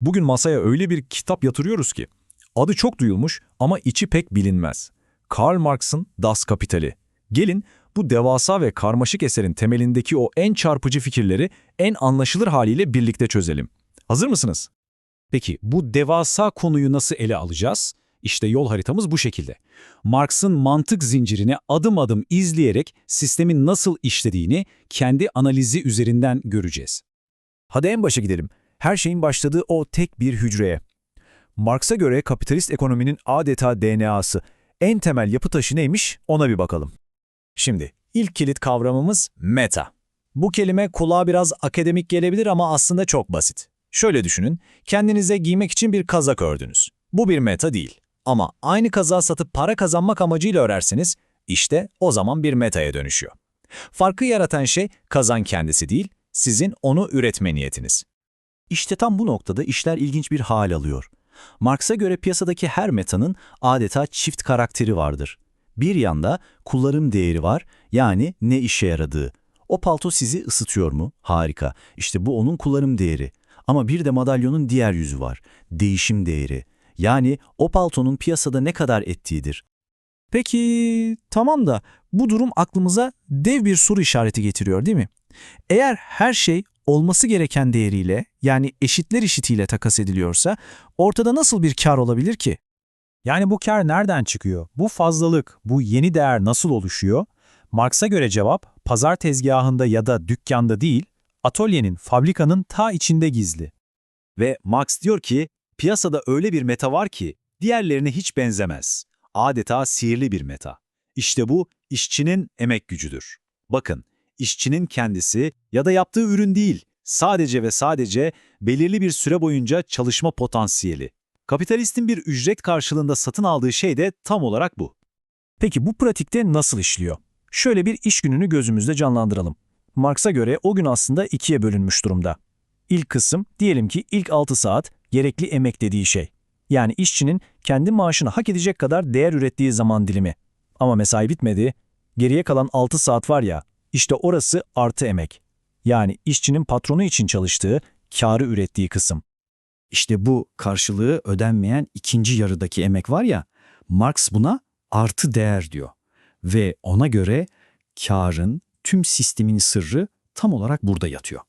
Bugün masaya öyle bir kitap yatırıyoruz ki, adı çok duyulmuş ama içi pek bilinmez. Karl Marx'ın Das Kapital'i. Gelin bu devasa ve karmaşık eserin temelindeki o en çarpıcı fikirleri en anlaşılır haliyle birlikte çözelim. Hazır mısınız? Peki bu devasa konuyu nasıl ele alacağız? İşte yol haritamız bu şekilde. Marx'ın mantık zincirini adım adım izleyerek sistemin nasıl işlediğini kendi analizi üzerinden göreceğiz. Hadi en başa gidelim. Her şeyin başladığı o tek bir hücreye. Marx'a göre kapitalist ekonominin adeta DNA'sı, en temel yapı taşı neymiş ona bir bakalım. Şimdi ilk kilit kavramımız meta. Bu kelime kulağa biraz akademik gelebilir ama aslında çok basit. Şöyle düşünün, kendinize giymek için bir kazak ördünüz. Bu bir meta değil. Ama aynı kazağı satıp para kazanmak amacıyla örerseniz, işte o zaman bir metaya dönüşüyor. Farkı yaratan şey kazan kendisi değil, sizin onu üretme niyetiniz. İşte tam bu noktada işler ilginç bir hal alıyor. Marx'a göre piyasadaki her metanın adeta çift karakteri vardır. Bir yanda kullanım değeri var, yani ne işe yaradığı. O palto sizi ısıtıyor mu? Harika. İşte bu onun kullanım değeri. Ama bir de madalyonun diğer yüzü var. Değişim değeri. Yani o paltonun piyasada ne kadar ettiğidir. Peki tamam da bu durum aklımıza dev bir soru işareti getiriyor değil mi? Eğer her şey olması gereken değeriyle yani eşitler eşitiyle takas ediliyorsa ortada nasıl bir kar olabilir ki? Yani bu kar nereden çıkıyor? Bu fazlalık, bu yeni değer nasıl oluşuyor? Marx'a göre cevap, pazar tezgahında ya da dükkanda değil, atölyenin, fabrikanın ta içinde gizli. Ve Marx diyor ki, piyasada öyle bir meta var ki diğerlerine hiç benzemez. Adeta sihirli bir meta. İşte bu işçinin emek gücüdür. Bakın, işçinin kendisi ya da yaptığı ürün değil, sadece ve sadece belirli bir süre boyunca çalışma potansiyeli. Kapitalistin bir ücret karşılığında satın aldığı şey de tam olarak bu. Peki bu pratikte nasıl işliyor? Şöyle bir iş gününü gözümüzde canlandıralım. Marx'a göre o gün aslında ikiye bölünmüş durumda. İlk kısım diyelim ki ilk 6 saat gerekli emek dediği şey. Yani işçinin kendi maaşını hak edecek kadar değer ürettiği zaman dilimi. Ama mesai bitmedi. Geriye kalan 6 saat var ya, işte orası artı emek. Yani işçinin patronu için çalıştığı, karı ürettiği kısım. İşte bu karşılığı ödenmeyen ikinci yarıdaki emek var ya, Marx buna artı değer diyor. Ve ona göre karın, tüm sistemin sırrı tam olarak burada yatıyor.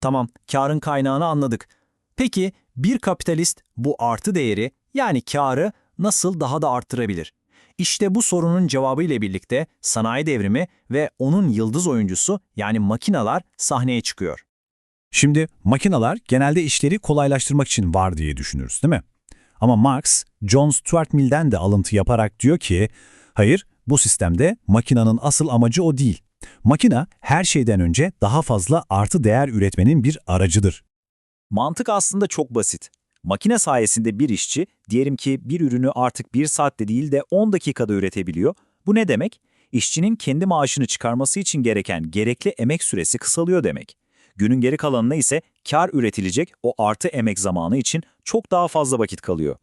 Tamam, karın kaynağını anladık. Peki bir kapitalist bu artı değeri yani karı nasıl daha da arttırabilir? İşte bu sorunun cevabı ile birlikte sanayi devrimi ve onun yıldız oyuncusu yani makinalar sahneye çıkıyor. Şimdi makineler genelde işleri kolaylaştırmak için var diye düşünürüz değil mi? Ama Marx, John Stuart Mill'den de alıntı yaparak diyor ki, hayır bu sistemde makinanın asıl amacı o değil. Makina her şeyden önce daha fazla artı değer üretmenin bir aracıdır. Mantık aslında çok basit. Makine sayesinde bir işçi, diyelim ki bir ürünü artık bir saatte değil de 10 dakikada üretebiliyor. Bu ne demek? İşçinin kendi maaşını çıkarması için gereken gerekli emek süresi kısalıyor demek. Günün geri kalanına ise kar üretilecek o artı emek zamanı için çok daha fazla vakit kalıyor.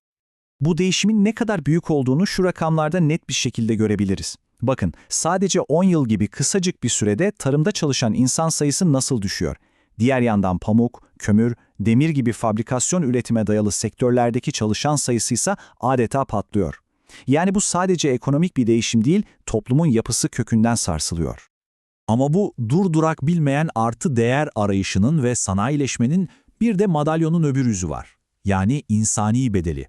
Bu değişimin ne kadar büyük olduğunu şu rakamlarda net bir şekilde görebiliriz. Bakın, sadece 10 yıl gibi kısacık bir sürede tarımda çalışan insan sayısı nasıl düşüyor? Diğer yandan pamuk, kömür, demir gibi fabrikasyon üretime dayalı sektörlerdeki çalışan sayısı ise adeta patlıyor. Yani bu sadece ekonomik bir değişim değil, toplumun yapısı kökünden sarsılıyor. Ama bu durdurak bilmeyen artı değer arayışının ve sanayileşmenin bir de madalyonun öbür yüzü var. Yani insani bedeli.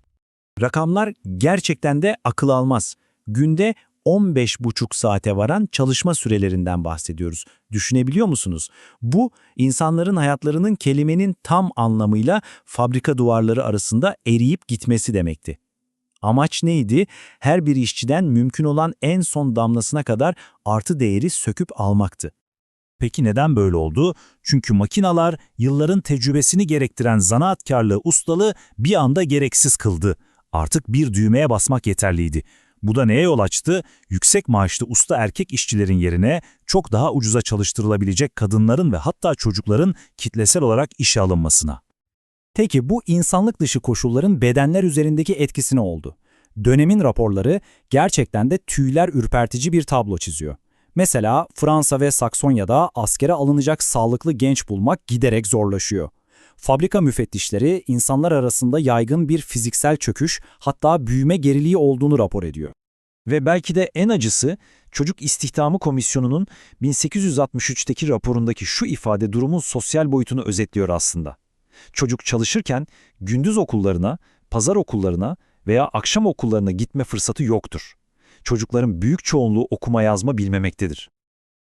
Rakamlar gerçekten de akıl almaz. Günde 15,5 saate varan çalışma sürelerinden bahsediyoruz. Düşünebiliyor musunuz? Bu, insanların hayatlarının kelimenin tam anlamıyla fabrika duvarları arasında eriyip gitmesi demekti. Amaç neydi? Her bir işçiden mümkün olan en son damlasına kadar artı değeri söküp almaktı. Peki neden böyle oldu? Çünkü makinalar yılların tecrübesini gerektiren zanaatkarlığı, ustalığı bir anda gereksiz kıldı. Artık bir düğmeye basmak yeterliydi. Bu da neye yol açtı? Yüksek maaşlı usta erkek işçilerin yerine çok daha ucuza çalıştırılabilecek kadınların ve hatta çocukların kitlesel olarak işe alınmasına. Peki bu insanlık dışı koşulların bedenler üzerindeki etkisi ne oldu? Dönemin raporları gerçekten de tüyler ürpertici bir tablo çiziyor. Mesela Fransa ve Saksonya'da askere alınacak sağlıklı genç bulmak giderek zorlaşıyor. Fabrika müfettişleri insanlar arasında yaygın bir fiziksel çöküş hatta büyüme geriliği olduğunu rapor ediyor. Ve belki de en acısı Çocuk İstihdamı Komisyonu'nun 1863'teki raporundaki şu ifade durumun sosyal boyutunu özetliyor aslında. Çocuk çalışırken gündüz okullarına, pazar okullarına veya akşam okullarına gitme fırsatı yoktur. Çocukların büyük çoğunluğu okuma yazma bilmemektedir.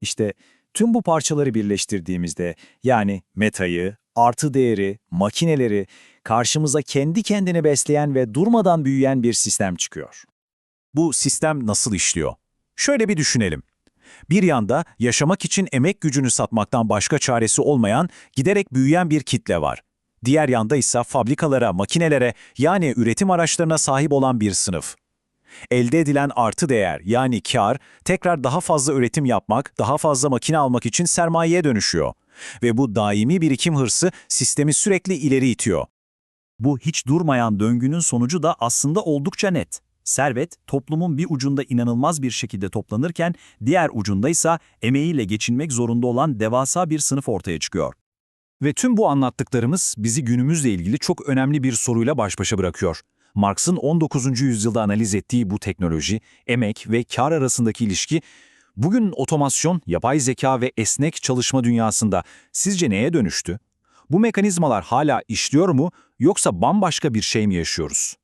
İşte tüm bu parçaları birleştirdiğimizde yani metayı, artı değeri, makineleri karşımıza kendi kendini besleyen ve durmadan büyüyen bir sistem çıkıyor. Bu sistem nasıl işliyor? Şöyle bir düşünelim. Bir yanda yaşamak için emek gücünü satmaktan başka çaresi olmayan, giderek büyüyen bir kitle var. Diğer yanda ise fabrikalara, makinelere yani üretim araçlarına sahip olan bir sınıf. Elde edilen artı değer yani kar, tekrar daha fazla üretim yapmak, daha fazla makine almak için sermayeye dönüşüyor. Ve bu daimi birikim hırsı sistemi sürekli ileri itiyor. Bu hiç durmayan döngünün sonucu da aslında oldukça net. Servet, toplumun bir ucunda inanılmaz bir şekilde toplanırken, diğer ucunda ise emeğiyle geçinmek zorunda olan devasa bir sınıf ortaya çıkıyor. Ve tüm bu anlattıklarımız bizi günümüzle ilgili çok önemli bir soruyla baş başa bırakıyor. Marx'ın 19. yüzyılda analiz ettiği bu teknoloji, emek ve kar arasındaki ilişki, bugün otomasyon, yapay zeka ve esnek çalışma dünyasında sizce neye dönüştü? Bu mekanizmalar hala işliyor mu yoksa bambaşka bir şey mi yaşıyoruz?